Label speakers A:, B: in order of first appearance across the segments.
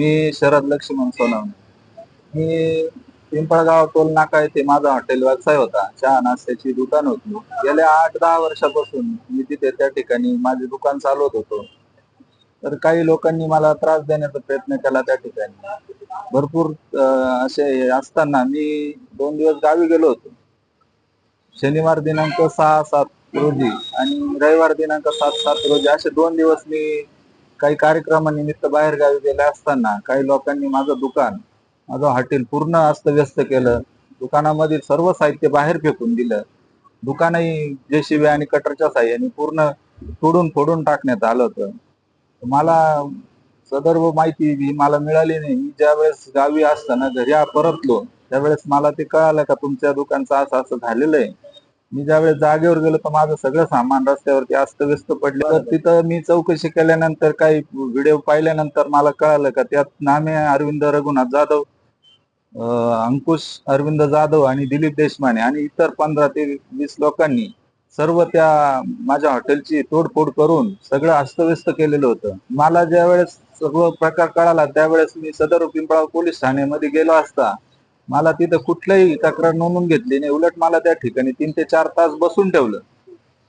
A: मी शरद लक्ष्मण सोनवणे. मी पिंपळगाव टोल नाका येथे माझा हॉटेल व्यवसाय होता. चहा नाश्त्याची दुकान होती. गेल्या आठ दहा वर्षापासून मी तिथे त्या ठिकाणी माझे दुकान चालवत होतो. तर काही लोकांनी मला त्रास देण्याचा प्रयत्न केला त्या ठिकाणी. भरपूर असे असताना मी दोन दिवस गावी गेलो होतो. शनिवार दिनांक सहा सात रोजी आणि रविवार दिनांक सात सात रोजी असे दोन दिवस मी काही कार्यक्रमानिमित्त बाहेर गावी गेले असताना काही लोकांनी माझं दुकान माझं हॉटेल पूर्ण अस्तव्यस्त केलं. दुकानामधील सर्व साहित्य बाहेर फेकून दिलं. दुकानही जेसीबी आणि कटरच्या साह्याने पूर्ण तोडून फोडून टाकण्यात आलं होतं. मला सदर्भ माहिती ही मला मिळाली नाही. मी ज्यावेळेस गावी असताना घरी परतलो त्यावेळेस मला ते कळालं का तुमच्या दुकानचं असं असं झालेलं आहे. मी ज्यावेळेस जागेवर गेलो तर माझं सगळं सामान रस्त्यावरती अस्तव्यस्त पडलं. तर तिथं मी चौकशी केल्यानंतर काही व्हिडिओ पाहिल्यानंतर मला कळालं का त्यात नामे अरविंद रघुनाथ जाधव अंकुश अरविंद जाधव आणि दिलीप देशमाने आणि इतर पंधरा ते वीस लोकांनी सर्व त्या माझ्या हॉटेलची तोडफोड करून सगळं अस्तव्यस्त केलेलं होतं. मला ज्यावेळेस सर्व प्रकार कळाला त्यावेळेस मी सदर पिंपळा पोलीस ठाण्यामध्ये गेलो असता. मला तिथं कुठलंही तक्रार नोंदून घेतली नाही. उलट मला त्या ठिकाणी तीन ते चार तास बसून ठेवलं.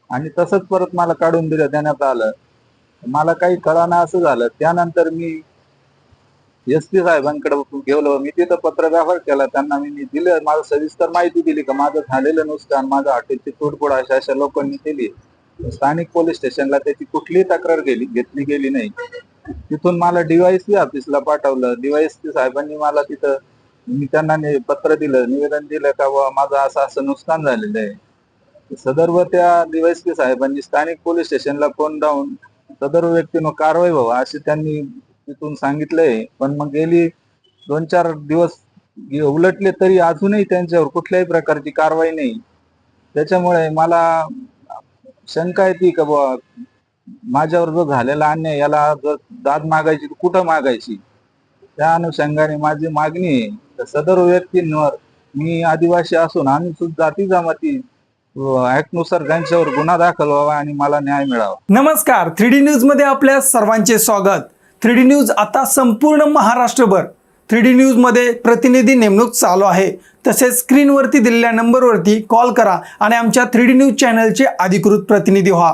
A: आणि तसंच परत मला काढून दिलं देण्यात आलं. मला काही कळाना असं झालं. त्यानंतर मी एस पी साहेबांकडे गेलो. मी तिथं पत्र व्यवहार केला. त्यांना मी दिलं. माझं सविस्तर माहिती दिली का माझं झालेलं नुकसान माझ्या हॉटेलची तोडफोड अशा अशा लोकांनी केली. स्थानिक पोलीस स्टेशनला त्याची कुठलीही तक्रार गेली घेतली गेली नाही. तिथून मला डीवायसी ऑफिसला पाठवलं. डीवायसी साहेबांनी मला तिथं मी त्यांना पत्र दिलं निवेदन दिलं का बुवा माझं असं असं नुकसान झालेलं आहे. सदर्व त्या डीवायसी साहेबांनी स्थानिक पोलीस स्टेशनला फोन लावून सदर्व व्यक्तीनं कारवाई व्हावा असे त्यांनी तिथून सांगितलंय. पण मग गेली दोन चार दिवस उलटले तरी अजूनही त्यांच्यावर कुठल्याही प्रकारची कारवाई नाही. त्याच्यामुळे मला शंका येते का बुवा माझ्यावर जो झालेला अन्याय याला जर दाद मागायची तर कुठं मागायची? त्या अनुषंगाने माझी मागणी आहे. सदर व्यक्तींवर मी आदिवासी असून आम्ही सुद्धा जाती जमाती ऍक्टनुसार त्यांच्यावर गुन्हा दाखल व्हावा आणि मला न्याय मिळावा.
B: नमस्कार. थ्री डी न्यूजमध्ये आपल्या सर्वांचे स्वागत. थ्री डी न्यूज आता संपूर्ण महाराष्ट्रभर थ्री डी न्यूजमध्ये प्रतिनिधी नेमणूक चालू आहे. तसेच स्क्रीनवरती दिलेल्या नंबरवरती कॉल करा आणि आमच्या थ्री डी न्यूज चॅनलचे अधिकृत प्रतिनिधी व्हा.